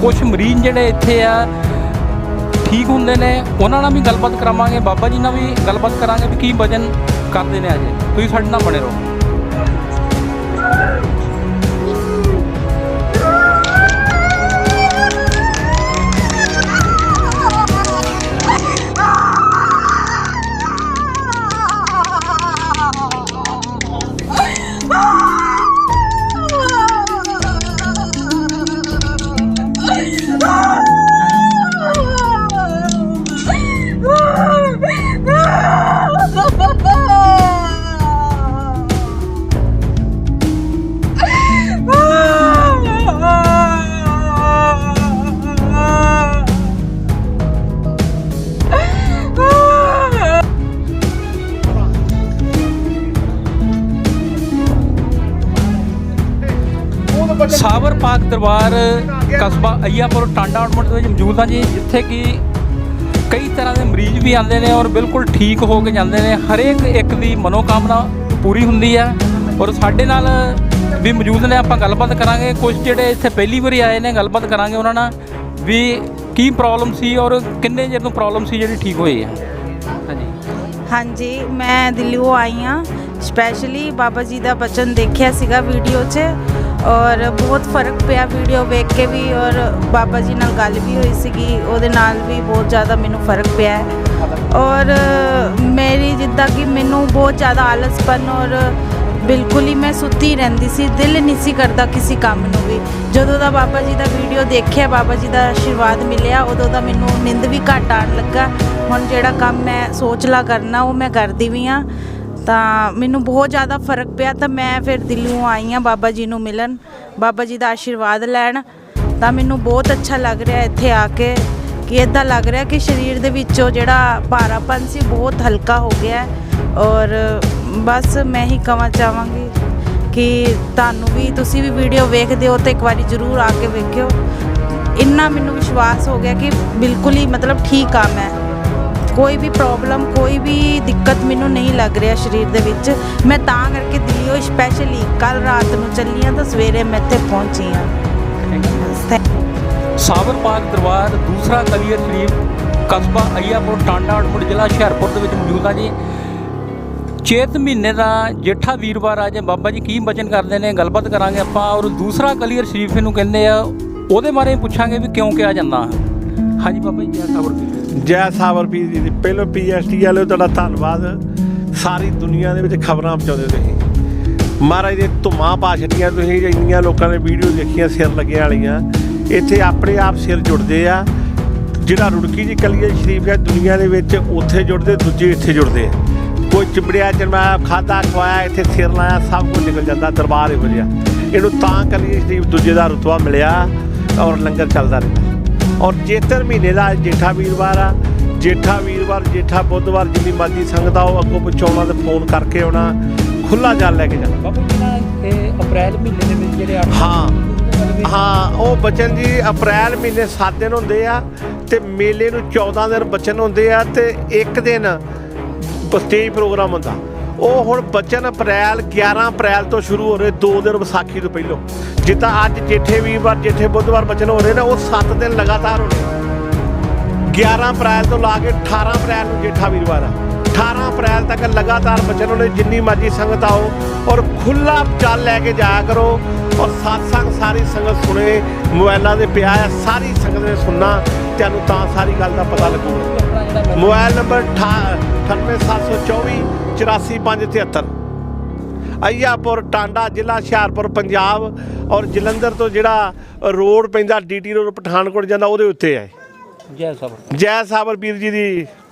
ਕੁਝ ਮਰੀਜ਼ ਜਿਹੜੇ ਇੱਥੇ ਆ, ਠੀਕ ਹੁੰਦੇ ਨੇ, ਉਹਨਾਂ ਨਾਲ ਵੀ ਗੱਲਬਾਤ ਕਰਾਵਾਂਗੇ। ਬਾਬਾ ਜੀ ਨਾਲ ਵੀ ਗੱਲਬਾਤ ਕਰਾਂਗੇ ਵੀ ਕੀ ਵਜਨ ਕਰਦੇ ਨੇ ਅਜੇ। ਤੁਸੀਂ ਸਾਡੇ ਨਾਲ ਬਣੇ ਰਹੋ। ਸਾਬਰ ਪਾਕ ਦਰਬਾਰ ਕਸਬਾ ਅਈਆਪੁਰ ਟਾਂਡਾ ਆਊਟਮੈਂਟ ਦੇ ਵਿੱਚ ਮੌਜੂਦ ਹਾਂ ਜੀ ਜਿੱਥੇ ਕਿ ਕਈ ਤਰ੍ਹਾਂ ਦੇ ਮਰੀਜ਼ ਵੀ ਆਉਂਦੇ ਨੇ ਔਰ ਬਿਲਕੁਲ ਠੀਕ ਹੋ ਕੇ ਜਾਂਦੇ ਨੇ। ਹਰੇਕ ਇੱਕ ਦੀ ਮਨੋਕਾਮਨਾ ਪੂਰੀ ਹੁੰਦੀ ਆ ਔਰ ਸਾਡੇ ਨਾਲ ਵੀ ਮੌਜੂਦ ਨੇ ਆਪਾਂ ਗੱਲਬਾਤ ਕਰਾਂਗੇ। ਕੁਝ ਜਿਹੜੇ ਇੱਥੇ ਪਹਿਲੀ ਵਾਰੀ ਆਏ ਨੇ ਗੱਲਬਾਤ ਕਰਾਂਗੇ ਉਹਨਾਂ ਨਾਲ ਵੀ ਕੀ ਪ੍ਰੋਬਲਮ ਸੀ ਔਰ ਕਿੰਨੇ ਚਿਰ ਤੋਂ ਪ੍ਰੋਬਲਮ ਸੀ ਜਿਹੜੀ ਠੀਕ ਹੋਈ ਆ? ਹਾਂਜੀ। ਹਾਂਜੀ ਮੈਂ ਦਿੱਲੀੋਂ ਆਈ ਹਾਂ। ਸਪੈਸ਼ਲੀ ਬਾਬਾ ਜੀ ਦਾ ਬਚਨ ਦੇਖਿਆ ਸੀਗਾ ਵੀਡੀਓ 'ਚ। ਔਰ ਬਹੁਤ ਫ਼ਰਕ ਪਿਆ ਵੀਡੀਓ ਵੇਖ ਕੇ ਵੀ ਔਰ ਬਾਬਾ ਜੀ ਨਾਲ ਗੱਲ ਵੀ ਹੋਈ ਸੀਗੀ, ਉਹਦੇ ਨਾਲ ਵੀ ਬਹੁਤ ਜ਼ਿਆਦਾ ਮੈਨੂੰ ਫ਼ਰਕ ਪਿਆ ਹੈ। ਔਰ ਮੇਰੀ ਜਿੱਦਾਂ ਕਿ ਮੈਨੂੰ ਬਹੁਤ ਜ਼ਿਆਦਾ ਆਲਸਪਨ ਔਰ ਬਿਲਕੁਲ ਹੀ ਮੈਂ ਸੁੱਤੀ ਰਹਿੰਦੀ ਸੀ, ਦਿਲ ਨਹੀਂ ਸੀ ਕਰਦਾ ਕਿਸੇ ਕੰਮ ਨੂੰ ਵੀ। ਜਦੋਂ ਦਾ ਬਾਬਾ ਜੀ ਦਾ ਵੀਡੀਓ ਦੇਖਿਆ, ਬਾਬਾ ਜੀ ਦਾ ਆਸ਼ੀਰਵਾਦ ਮਿਲਿਆ, ਉਦੋਂ ਦਾ ਮੈਨੂੰ ਨਿੰਦ ਵੀ ਘੱਟ ਆਉਣ ਲੱਗਾ। ਹੁਣ ਜਿਹੜਾ ਕੰਮ ਮੈਂ ਸੋਚ ਲਾ ਕਰਨਾ, ਉਹ ਮੈਂ ਕਰਦੀ ਵੀ ਆ ਤਾਂ ਮੈਨੂੰ ਬਹੁਤ ਜ਼ਿਆਦਾ ਫ਼ਰਕ ਪਿਆ ਤਾਂ ਮੈਂ ਫਿਰ ਦਿੱਲੀੋਂ ਆਈ ਆ ਬਾਬਾ ਜੀ ਨੂੰ ਮਿਲਣ, ਬਾਬਾ ਜੀ ਦਾ ਆਸ਼ੀਰਵਾਦ ਲੈਣ। ਤਾਂ ਮੈਨੂੰ ਬਹੁਤ ਅੱਛਾ ਲੱਗ ਰਿਹਾ ਇੱਥੇ ਆ ਕੇ ਕਿ ਇਦਾਂ ਲੱਗ ਰਿਹਾ ਕਿ ਸਰੀਰ ਦੇ ਵਿੱਚੋਂ ਜਿਹੜਾ ਭਾਰਾਪਨ ਸੀ ਬਹੁਤ ਹਲਕਾ ਹੋ ਗਿਆ ਔਰ ਬਸ ਮੈਂ ਹੀ ਕਹਾਂ ਚਾਹਾਂਗੀ ਕਿ ਤੁਹਾਨੂੰ ਵੀ, ਤੁਸੀਂ ਵੀ ਵੀਡੀਓ ਵੇਖਦੇ ਹੋ ਤਾਂ ਇੱਕ ਵਾਰੀ ਜ਼ਰੂਰ ਆ ਕੇ ਵੇਖਿਓ। ਇੰਨਾ ਮੈਨੂੰ ਵਿਸ਼ਵਾਸ ਹੋ ਗਿਆ ਕਿ ਬਿਲਕੁਲ ਹੀ ਮਤਲਬ ਠੀਕ ਆ ਮੈਂ। ਕੋਈ ਵੀ ਪ੍ਰੋਬਲਮ ਕੋਈ ਵੀ ਦਿੱਕਤ ਮੈਨੂੰ ਨਹੀਂ ਲੱਗ ਰਿਹਾ ਸਰੀਰ ਦੇ ਵਿੱਚ। ਮੈਂ ਤਾਂ ਕਰਕੇ ਦਿੱਲੀੋਂ ਸਪੈਸ਼ਲੀ ਕੱਲ ਰਾਤ ਨੂੰ ਚੱਲੀ ਹਾਂ ਤਾਂ ਸਵੇਰੇ ਮੈਂ ਇੱਥੇ ਪਹੁੰਚੀ ਹਾਂ ਸਾਬਰ ਪਾਕ ਦਰਬਾਰ ਦੂਸਰਾ ਕਲੀਅਰ ਸ਼ਰੀਫ ਕਸਬਾ ਅਈਆਪੁਰ ਟਾਂਡਾ ਆਊਟਪੁੱਟ ਜ਼ਿਲ੍ਹਾ ਹੁਸ਼ਿਆਰਪੁਰ ਦੇ ਵਿੱਚ ਮੌਜੂਦ ਹਾਂ ਜੀ। ਚੇਤ ਮਹੀਨੇ ਦਾ ਜੇਠਾ ਵੀਰਵਾਰ ਆ ਜੇ। ਬਾਬਾ ਜੀ ਕੀ ਬਚਨ ਕਰਦੇ ਨੇ? ਗੱਲਬਾਤ ਕਰਾਂਗੇ ਆਪਾਂ। ਔਰ ਦੂਸਰਾ ਕਲੀਅਰ ਸ਼ਰੀਫ ਇਹਨੂੰ ਕਹਿੰਦੇ ਆ ਉਹਦੇ ਬਾਰੇ ਪੁੱਛਾਂਗੇ ਵੀ ਕਿਉਂ ਕਿਹਾ ਜਾਂਦਾ। ਹਾਂਜੀ ਬਾਬਾ ਜੀ ਜੈ ਸਾਬਰ ਪੀਰ ਜੈ ਸਾਵਰ ਜੀ ਦੀ ਪਹਿਲੋਂ ਪੀਐਸਟੀ ਵਾਲਿਓ ਤੁਹਾਡਾ ਧੰਨਵਾਦ। ਸਾਰੀ ਦੁਨੀਆ ਦੇ ਵਿੱਚ ਖਬਰਾਂ ਪਹੁੰਚਾਉਂਦੇ ਤੁਸੀਂ। ਮਹਾਰਾਜ ਦੇ ਧੁਮਾ ਪਾ ਛੱਡੀਆਂ ਤੁਸੀਂ ਇੰਨੀਆਂ ਲੋਕਾਂ ਨੇ ਵੀਡੀਓ ਦੇਖੀਆਂ, ਸਿਰ ਲੱਗਿਆ ਵਾਲੀਆਂ। ਇੱਥੇ ਆਪਣੇ ਆਪ ਸਿਰ ਜੁੜਦੇ ਆ। ਜਿਹੜਾ ਰੁੜਕੀ ਜੀ ਕਲੀਏ ਸ਼ਰੀਫ ਹੈ, ਦੁਨੀਆ ਦੇ ਵਿੱਚ ਉੱਥੇ ਜੁੜਦੇ, ਦੂਜੇ ਇੱਥੇ ਜੁੜਦੇ ਆ। ਕੋਈ ਚਿਮੜਿਆ ਜਨਮਾਇਆ ਖਾਦਾ ਖਵਾਇਆ, ਇੱਥੇ ਸਿਰ ਲਾਇਆ, ਸਭ ਕੁਝ ਨਿਕਲ ਜਾਂਦਾ, ਦਰਬਾਰ ਇਹੋ ਜਿਹਾ। ਇਹਨੂੰ ਤਾਂ ਕਲੀਏ ਸ਼ਰੀਫ ਦੂਜੇ ਦਾ ਰੁਤਬਾ ਮਿਲਿਆ ਔਰ ਲੰਗਰ ਚੱਲਦਾ ਰਿਹਾ ਔਰ ਜੇਤਰ ਮਹੀਨੇ ਦਾ ਜੇਠਾ ਵੀਰਵਾਰ ਆ। ਜੇਠਾ ਵੀਰਵਾਰ ਜੇਠਾ ਬੁੱਧਵਾਰ ਜਿੰਨੀ ਮਰਜ਼ੀ ਸੰਗਤ ਆਓ ਅੱਗੋਂ ਪਿੱਛੋਂ ਆਉਣਾ ਤੇ ਫੋਨ ਕਰਕੇ ਆਉਣਾ। ਖੁੱਲਾ ਜਲ ਲੈ ਕੇ ਜਾਣਾ। ਬਾਬਾ ਜੀ ਨਾ ਇਹ ਅਪ੍ਰੈਲ ਮਹੀਨੇ ਦੇ ਵਿੱਚ ਜਿਹੜੇ ਹਾਂ। ਹਾਂ ਉਹ ਬਚਨ ਜੀ ਅਪ੍ਰੈਲ ਮਹੀਨੇ 7 ਦਿਨ ਹੁੰਦੇ ਆ ਤੇ ਮੇਲੇ ਨੂੰ 14 ਦਿਨ ਬਚਨ ਹੁੰਦੇ ਆ ਤੇ ਇੱਕ ਦਿਨ ਸਟੇਜ ਪ੍ਰੋਗਰਾਮ ਹੁੰਦਾ। ਉਹ ਹੁਣ ਬਚਨ ਅਪ੍ਰੈਲ 11 ਅਪ੍ਰੈਲ ਤੋਂ ਸ਼ੁਰੂ ਹੋ ਰਹੇ 2 ਦਿਨ ਵਿਸਾਖੀ ਤੋਂ ਪਹਿਲਾਂ। ਜਿੱਦਾਂ ਅੱਜ ਜੇਠੇ ਵੀਰਵਾਰ, ਜੇਠੇ ਬੁੱਧਵਾਰ ਬਚਨ ਹੋ ਰਹੇ ਨੇ, ਉਹ 7 ਦਿਨ ਲਗਾਤਾਰ ਹੋਣੇ 11 ਅਪ੍ਰੈਲ ਤੋਂ ਲਾ ਕੇ 18 ਅਪ੍ਰੈਲ ਨੂੰ ਜੇਠਾ ਵੀਰਵਾਰ ਆ। 18 ਅਪ੍ਰੈਲ ਤੱਕ ਲਗਾਤਾਰ ਬਚਨ ਹੋਣੇ, ਜਿੰਨੀ ਮਰਜ਼ੀ ਸੰਗਤ ਆਓ ਔਰ ਖੁੱਲਾ ਚੱਲ ਲੈ ਕੇ ਜਾਇਆ ਕਰੋ ਔਰ satsang ਸਾਰੀ ਸੰਗਤ ਸੁਣੇ ਮੋਬਾਈਲਾਂ ਦੇ ਪਿਆ ਆ, ਸਾਰੀ ਸੰਗਤ ਨੇ ਸੁਣਨਾ, ਤੁਹਾਨੂੰ ਤਾਂ ਸਾਰੀ ਗੱਲ ਦਾ ਪਤਾ ਲੱਗੂਗਾ। ਆਪਣਾ ਜਿਹੜਾ ਮੋਬਾਈਲ ਨੰਬਰ 98724 84573 ਅਈਆਪੁਰ ਟਾਂਡਾ ਜ਼ਿਲ੍ਹਾ ਹੁਸ਼ਿਆਰਪੁਰ ਪੰਜਾਬ ਔਰ ਜਲੰਧਰ ਤੋਂ ਜਿਹੜਾ ਰੋਡ ਪੈਂਦਾ ਡੀਟੀ ਰੋਡ ਪਠਾਨਕੋਟ ਜਾਂਦਾ ਉਹਦੇ ਉੱਤੇ ਹੈ ਜੈ ਸਾਬਰ। ਜੈ ਸਾਬਰ ਪੀਰ ਜੀ ਦੀ